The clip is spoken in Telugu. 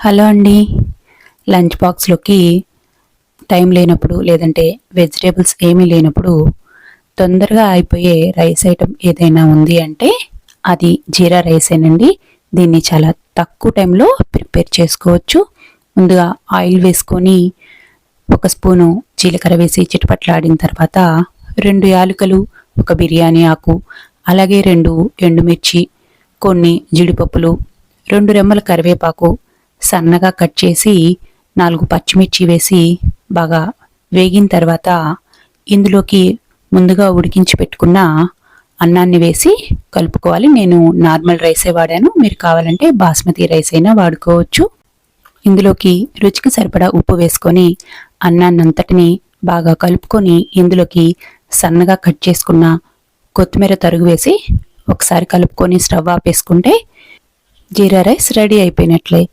హలో అండి. లంచ్ బాక్స్లోకి టైం లేనప్పుడు లేదంటే వెజిటేబుల్స్ ఏమీ లేనప్పుడు తొందరగా అయిపోయే రైస్ ఐటెం ఏదైనా ఉంది అంటే అది జీరా రైసేనండి. దీన్ని చాలా తక్కువ టైంలో ప్రిపేర్ చేసుకోవచ్చు. ముందుగా ఆయిల్ వేసుకొని ఒక స్పూను జీలకర్ర వేసి చిటపట్లాడిన తర్వాత రెండు యాలకులు ఒక బిర్యానీ ఆకు అలాగే రెండు ఎండుమిర్చి కొన్ని జీడిపప్పులు రెండు రెమ్మల కరివేపాకు సన్నగా కట్ చేసి నాలుగు పచ్చిమిర్చి వేసి బాగా వేగిన తర్వాత ఇందులోకి ముందుగా ఉడికించి పెట్టుకున్న అన్నాన్ని వేసి కలుపుకోవాలి. నేను నార్మల్ రైసే వాడాను. మీరు కావాలంటే బాస్మతి రైస్ అయినా వాడుకోవచ్చు. ఇందులోకి రుచికి సరిపడా ఉప్పు వేసుకొని అన్నాన్నంతటిని బాగా కలుపుకొని ఇందులోకి సన్నగా కట్ చేసుకున్న కొత్తిమీర తరుగు వేసి ఒకసారి కలుపుకొని స్టవ్ ఆపేసుకుంటే జీరా రైస్ రెడీ అయిపోయినట్లే.